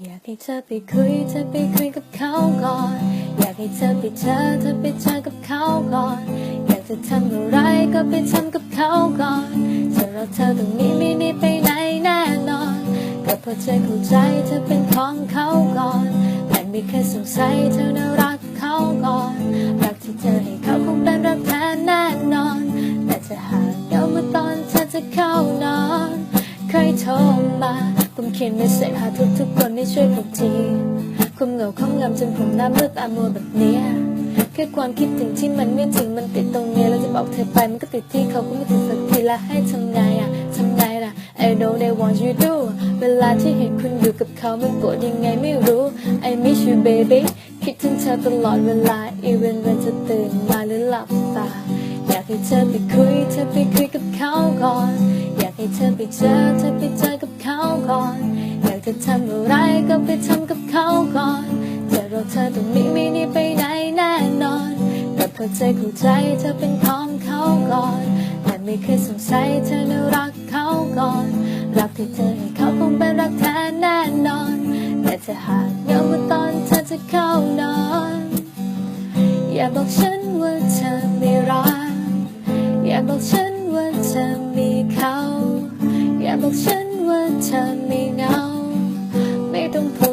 อยากให้เธอไปคุย เธอไปคุยกับเขาก่อน อยากให้เธอไปเจอเธอไปเจอกับเขาก่อน อยากจะทำอะไรก็ไปทำกับเขาก่อนเธอเราเธอตรงนี้ไม่ได้ไปไหนแน่นอน ก็เพราะเธอเข้าใจเธอเป็นของเขาก่อนและไม่เคยสงสัยเธอน่ารักเขาก่อน รักที่เธอให้เขาคงเป็นรักแท้แน่นอน แต่จะหากเดี๋ยวเมื่อตอนเธอจะเข้านอน เคยโทรมา ผมเขียนเมสเซจหาทุกทุกคนให้ช่วยผมทีความเหงาข้องงำจนผมหน้ามืดตามัวแบบเนี้ยแค่ความคิดถึงที่มันไม่ถึงมันติดตรงเนี้ยแล้วจะบอกเธอไปมันก็ติดที่เขาก็ไม่ติดสักทีละให้ทำไงอะทำไงล่ะ I know they want you do เวลาที่เห็นคุณอยู่กับเขามันปวดยังไงไม่รู้ I miss you baby คิดถึงเธอตลอดเวลา even วันจะตื่นมาหรือหลับตา อยากให้เธอไปคุยเธอไปคุยกับเขาก่อน ให้เธอไปเจอเธอไปเจอกับเขาก่อน อยากจะทำอะไรก็ไปทำกับเขาก่อนจะรอเธอตรงนี้ไม่นิไปไหนแน่นอน แต่พอใจคู่ใจเธอเป็นของเขาก่อน แต่ไม่เคยสงสัยเธอนรักเขาก่อน รักที่เธอให้เขาคงเป็นรักแท้แน่นอน แต่จะหากเงาเมื่อตอนเธอจะเข้านอน อย่าบอกฉันว่าเธอไม่รัก อย่าบอกฉันว่าเธอ ฉันว่าเธอไม่เหงา ไม่ต้องพูด